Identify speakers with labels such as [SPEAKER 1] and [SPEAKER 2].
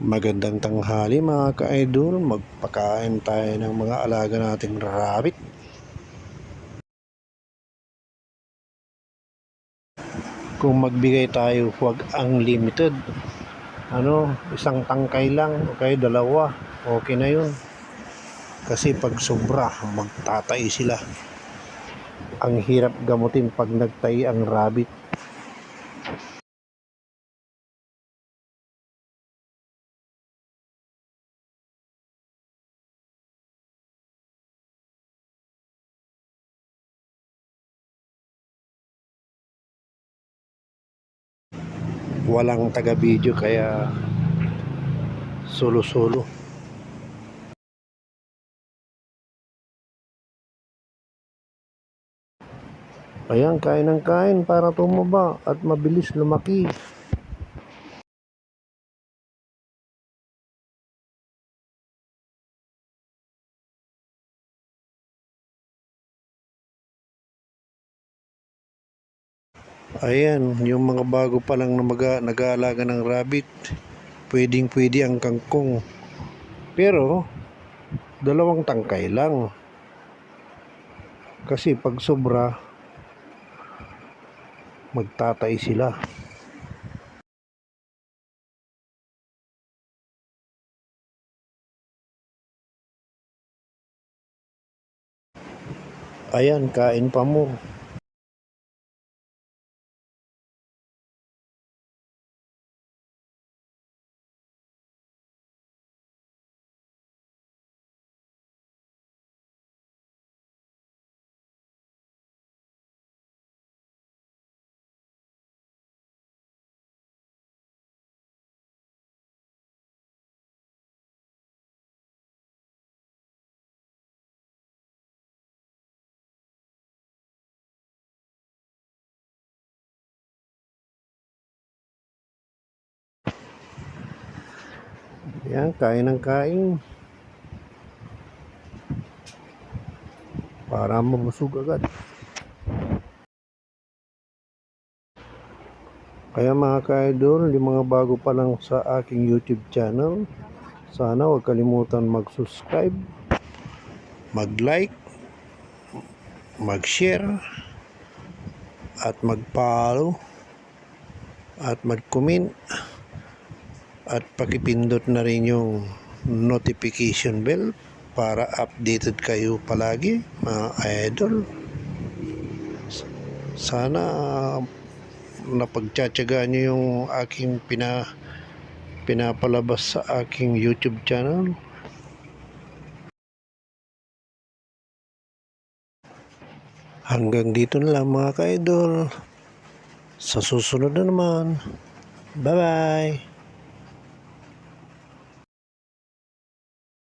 [SPEAKER 1] Magandang tanghali mga ka-idol, magpakain tayo ng mga alaga nating rabbit. Kung magbigay tayo, huwag ang limited. Ano, isang tangkay lang, o kaya dalawa, okay na yun. Kasi pag sobra, magtatay sila. Ang hirap gamutin pag nagtay ang rabbit. Walang taga-video kaya solo-solo. Ayan, kain ng kain para tumaba at mabilis lumaki. Ayan, yung mga bago pa lang na mag nag-aalaga ng rabbit, pwedeng pwede ang kangkong. Pero, dalawang tangkay lang. Kasi pag sobra, magtatay sila. Ayan, kain pa mo. Ayan, kain ng kain. Para mabusog agad. Kaya mga ka-idol, yung mga bago pa lang sa aking YouTube channel, sana huwag kalimutan mag-subscribe, mag-like, mag-share, at mag-follow, at mag-comment, at pakipindot na rin yung notification bell para updated kayo palagi mga idol. Sana napagtsatsagaan nyo yung aking pina, pinapalabas sa aking YouTube channel. Hanggang dito na lang mga ka-idol. Sa susunod na naman. Bye-bye!